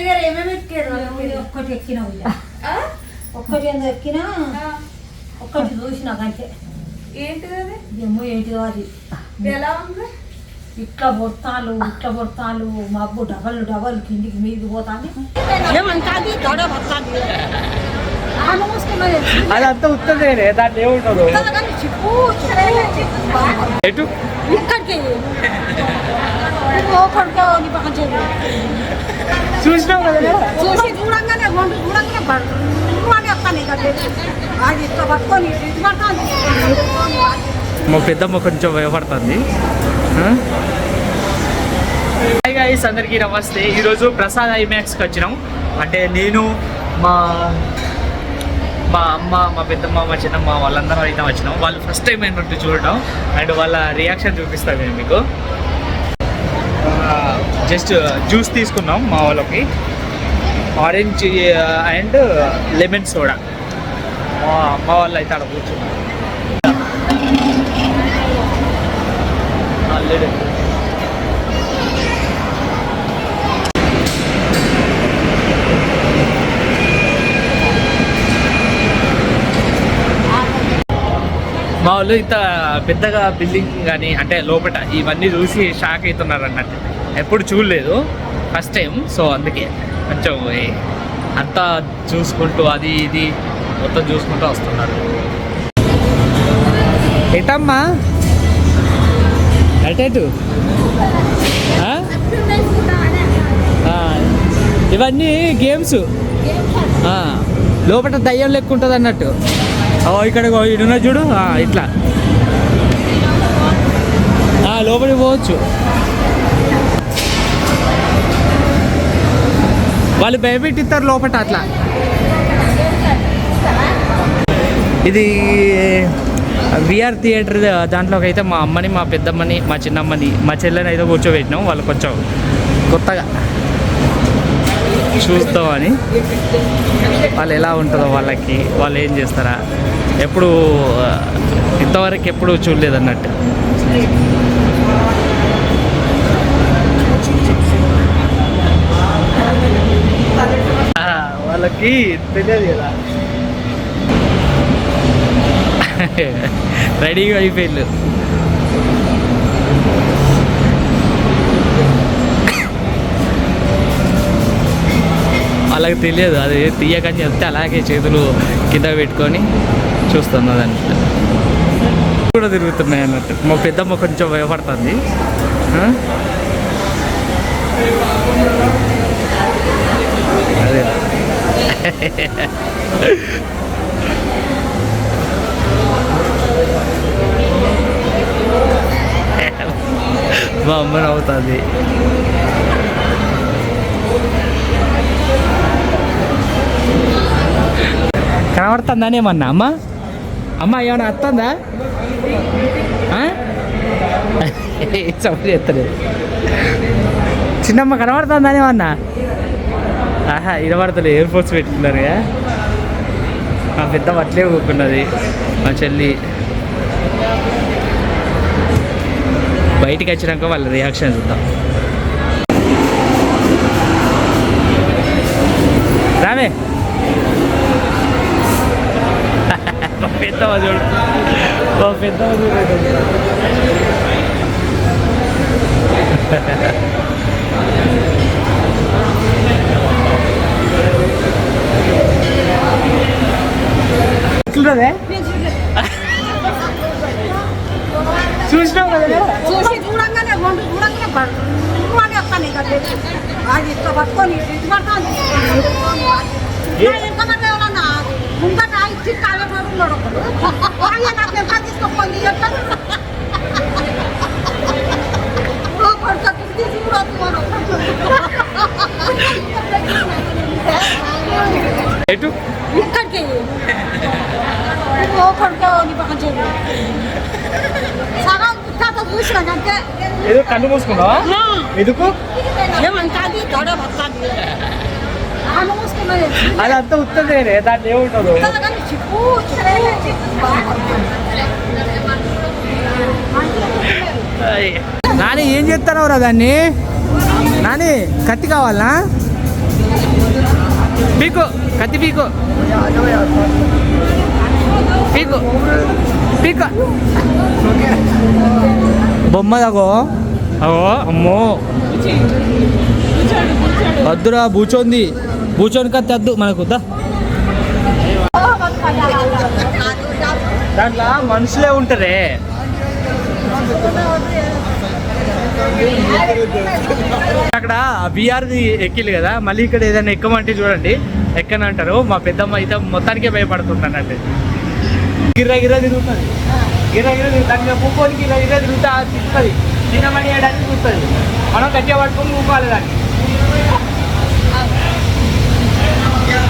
దగ్గర ఏమేమి ఎక్కారు ఒక్కటి ఎక్కినా? ఒక్కటి ఎంత ఎక్కినా. ఒక్కటి చూసినా అంతే ఏంటిది అది? ఏమో ఏంటిదో అది. ఎలా ఉంది? ఇట్లా పొడతాలు ఇట్లా పొడతాలు మబ్బు డబల్ డబల్ కిందికి మీదికి పోతాను ఏమంటాది దొడ అదంతా ఉత్తదేనే ఎటు? ఇక్కడికి. లోపలికి నీ పక్కన చేయి చూసినావు కదా? చూసి వండు చూడంగానే పడు. అని వస్తాను ఇక అది ఇట్లా పట్టుకొని ఇది పడతాను మా పెద్దమ్మ కొంచెం భయపడుతుంది. హాయ్ గైస్ అందరికీ నమస్తే. ఈరోజు ప్రసాద్ ఐమాక్స్కి వచ్చినాం. అంటే నేను మా మా అమ్మ మా పెద్దమ్మ మా చిన్నమ్మ వాళ్ళందరూ అయితే వచ్చినాం. వాళ్ళు ఫస్ట్ టైం అయినట్టు చూడడం అండ్ వాళ్ళ రియాక్షన్ చూపిస్తాను నేను మీకు. జస్ట్ జ్యూస్ తీసుకున్నాం మా వాళ్ళకి. Orange and lemon soda. మా అమ్మ వాళ్ళు అయితే అక్కడ కూర్చున్నారు. మా వాళ్ళు ఇంత పెద్దగా బిల్డింగ్ కానీ అంటే లోపల ఇవన్నీ చూసి షాక్ అవుతున్నారు అన్నట్టు. ఎప్పుడు చూడలేదు. ఫస్ట్ టైం సో అందుకే కొంచెం అంతా చూసుకుంటూ అది ఇది మొత్తం చూసుకుంటూ వస్తున్నారు. ఎటమ్మా? అటెటు ఇవన్నీ గేమ్స్ లోపల దయ్యం లెక్క ఉంటుంది అన్నట్టు. ఇక్కడ ఇగో చూడు. ఇట్లా. లోపలికి పోవచ్చు. వాళ్ళు భయపెట్టిస్తారు లోపల అట్లా. ఇది విఆర్ థియేటర్ దాంట్లోకి అయితే మా అమ్మని మా పెద్దమ్మని మా చిన్నమ్మని మా చెల్లెని అయితే కూర్చోబెట్టినాం. వాళ్ళు కొంచెం కొత్తగా చూస్తామని వాళ్ళు ఎలా ఉంటుందో వాళ్ళకి వాళ్ళు ఏం చేస్తారా? ఎప్పుడు ఇంతవరకు ఎప్పుడు చూడలేదు అన్నట్టు వాళ్ళకి తెలియదు కదా. రెడీగా అయిపోయిండు. వాళ్ళకి తెలియదు అది తీయకని చెప్తే అలాగే చేతులు కింద పెట్టుకొని చూస్తున్నది అన్నట్టు కూడా తిరుగుతున్నాయి అన్నట్టు. మా పెద్దమ్మ కొంచెం భయపడుతుంది. అదే. మా అమ్మ నవ్వుతుంది కనబడుతుందని ఏమన్నా అమ్మ అమ్మ ఏమన్నా వస్తుందా సపోర్ట్ చేస్తలేదు చిన్నమ్మ కనబడుతుందని ఏమన్నా ఆహా ఇరవడతలు ఎయిర్ ఫోర్స్ పెట్టుకున్నారు నా మా పెద్ద అట్లే కూకున్నది మా చెల్లి. బయటికి వచ్చినాక వాళ్ళ రియాక్షన్ చూద్దాం. రామే. మా చూడు. మా చూడు. ఎట్లున్నదే చూసినావు కదా? చూసి చూడంగానే వండు చూడంగానే పడు అని వస్తాను ఇక అది. ఇట్లా పట్టుకొని ఇది పడతాను ఎంతమంది ఎవరన్నా ముందట ఇచ్చి తాగేటోడు ఉన్నాడు ఒకడు. నాకు ఎంత తీసుకోపోయింది ఎట్లా కొడుకు తీసి కూడా వస్తున్నాడు. ఎటు ఇక్కడికి అంతే ఏదో ఎందుకు పడుతుంది ఆమె మూసుకున్నది అదంతా ఉత్తదేనే దాంట్లో ఏముంటుందో నాని ఏం చేస్తున్నావురా దాన్ని నాని కత్తి కావాలనా పీకో కత్తి పీకో. పీకో పీకో. బొమ్మ దాగో అవో అమ్మో. వద్దురా బూచోంది. బూచోని కత్తి వద్దు మనకు వద్దా దాంట్లో మనుషులే ఉంటారే. అక్కడ బీఆర్ది ఎక్కిలు కదా మళ్ళీ ఇక్కడ ఏదైనా ఎక్కమంటే చూడండి ఎక్కనంటారు. మా పెద్దమ్మ అయితే మొత్తానికే భయపడుతుంటానంటే గిర్ర గిర్ర తిరుగుతుంది. గిర్ర గిర్ర తిరుగుతుంది. దానికి పూకొని గిర్ర గిర్ర తిరుగుతా తిరుగుతుంది తినమని వేయడానికి చూస్తుంది. మనం గట్టిగా పట్టుకొని ఊపాలి దాన్ని. Yeah.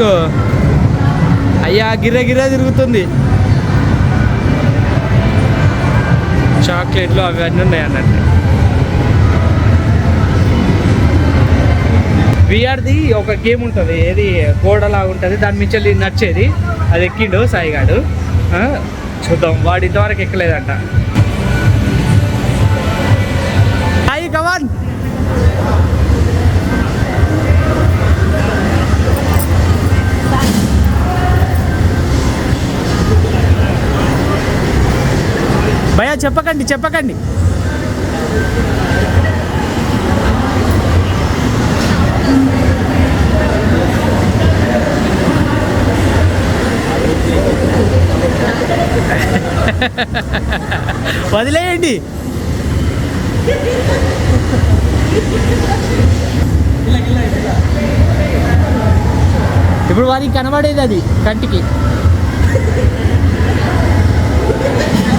కావాలారా అయ్యా గిర్ర గిర్ర తిరుగుతుంది. చాక్లెట్లు అవన్నీ ఉన్నాయి అన్నట్టు. విఆర్ది ఒక గేమ్ ఉంటుంది ఏది గోడలా ఉంటుంది దాని మించి నచ్చేది. అది ఎక్కిండు సాయిగాడు. చూద్దాం వాడు ఇంతవరకు ఎక్కలేదంట. సాయి కవాన్ చెప్పకండి చెప్పకండి. వదిలేయండి. ఇప్పుడు వారికి కనబడేది అది కంటికి.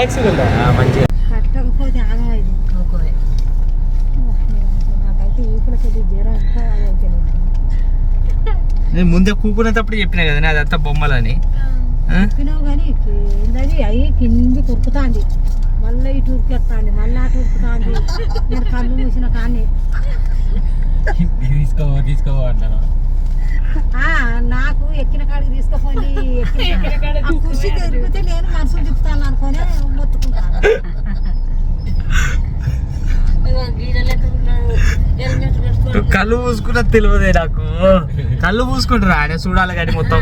రిలాక్స్గా ఉందా? మంచిగా. కట్టకపోతే ఆగమైంది నాకైతే ఈపులకి జ్వరం అదైతే నేను ముందే కూకునేటప్పుడు చెప్పిన కదా అదంతా బొమ్మలని? చెప్పినావు కానీ ఏంటది అవి కింది కురుకుతాంది. మళ్ళీ ఇటు ఉరికెత్తాంది మళ్ళీ అటు ఉరుకుతాంది నేను కళ్ళు మూసిన కానీ తీసుకో తీసుకో అంటాను నాకు ఎక్కిన కాడికి తీసుకుపోయి కుర్చీ తిరిగితే నేను మనసులు తిప్పుతాను అనుకొని మొత్తుకుంటాను. కళ్ళు మూసుకున్న తెలియదే నాకు. కళ్ళు మూసుకుంటారా ఆయన చూడాలి కానీ మొత్తం.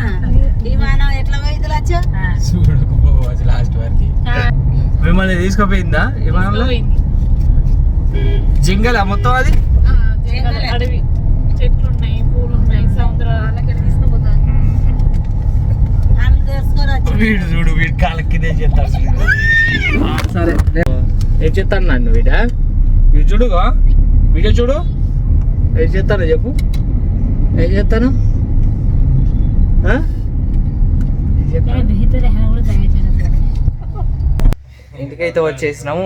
చూడకపోవచ్చు లాస్ట్ వరకు. మిమ్మల్ని తీసుకుపోయిందా విమానంలో జింగలా మొత్తం అది? అడవి. వీడు చూడు వీడు కాలకిదే చేస్తాడు సరే. ఏం చెప్తాను నన్ను వీడ? వీడు చూడుగా. వీడియో చూడు. ఏం చేస్తాను చెప్పు. ఏం చేస్తాను చెప్తాను? ఇంటికైతే వచ్చేసినాము.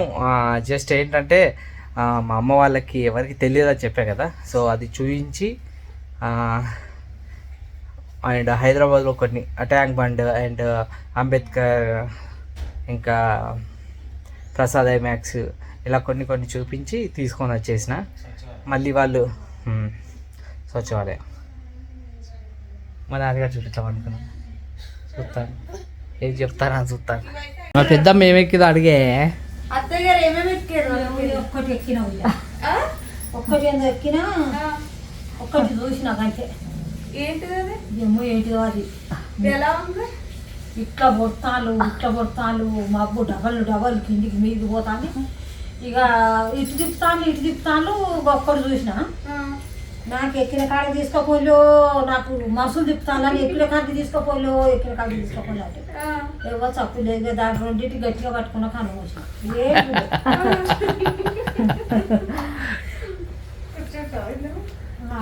జస్ట్ ఏంటంటే మా అమ్మ వాళ్ళకి ఎవరికి తెలియదని చెప్పా కదా. సో అది చూపించి అండ్ హైదరాబాద్లో కొన్ని ట్యాంక్ బండ్ అండ్ అంబేద్కర్ ఇంకా ప్రసాద్ ఐమాక్స్ ఇలా కొన్ని కొన్ని చూపించి తీసుకొని వచ్చేసిన. మళ్ళీ వాళ్ళు సచివాలయం మా నాన్నగారు చూపిస్తాం అనుకున్నాను చూస్తాను. ఏం చెప్తారా చూస్తాను. మా పెద్దమ్మ ఏమెక్కిదో అడిగే. ఏమేమి ఎక్కారు? ఒక్కటి. ఆ? ఒక్కటి ఎంత ఎక్కినా ఆ. ఒక్కటి చూసినా అంతే. ఏంటిది అది? ఏమో ఏంటిదో అది. ఎలా ఉంది? ఇట్లా బొత్తాలు ఇట్లా బొత్తాలు మబ్బు డబల్ డబల్ కిందికి మీదికి పోతాను ఇక ఇటు తిప్పుతాను ఇటు తిప్పుతాను ఒక్కడు చూసిన. నాకు ఎక్కిన కాడికి తీసుకోపోలో నాకు మనుషులు తిప్పుతాను ఎక్కిన కాడికి తీసుకోపోలో ఎక్కిన కాడికి తీసుకోపోలే అంటే. ఎవరు తప్పు లేదు దాని రెండింటి గట్టిగా పట్టుకున్న కను వచ్చిన కూర్చోండి.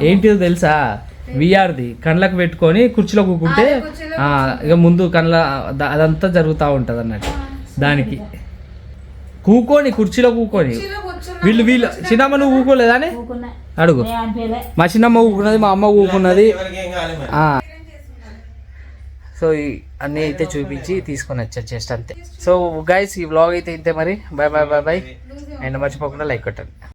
ఏంటిదో తెలుసా? విఆర్ది కళ్ళకు పెట్టుకొని కుర్చీలో కూకుంటే ఇక ముందు కళ్ళ అదంతా జరుగుతూ ఉంటుంది అన్నట్టు దానికి. కూకొని కుర్చీలో కూకొని. వీళ్ళు వీళ్ళు చిన్నమ్మ నువ్వు ఊకోలేదానే అడుగు. మా చిన్నమ్మ ఊకున్నది మా అమ్మ ఊకున్నది. సో అన్నీ అయితే చూపించి తీసుకొని వచ్చా జస్ట్ అంతే. సో గైస్ ఈ వ్లాగ్ అయితే ఇంతే మరి. Bye bye bye bye and మర్చిపోకుండా లైక్ కొట్టండి.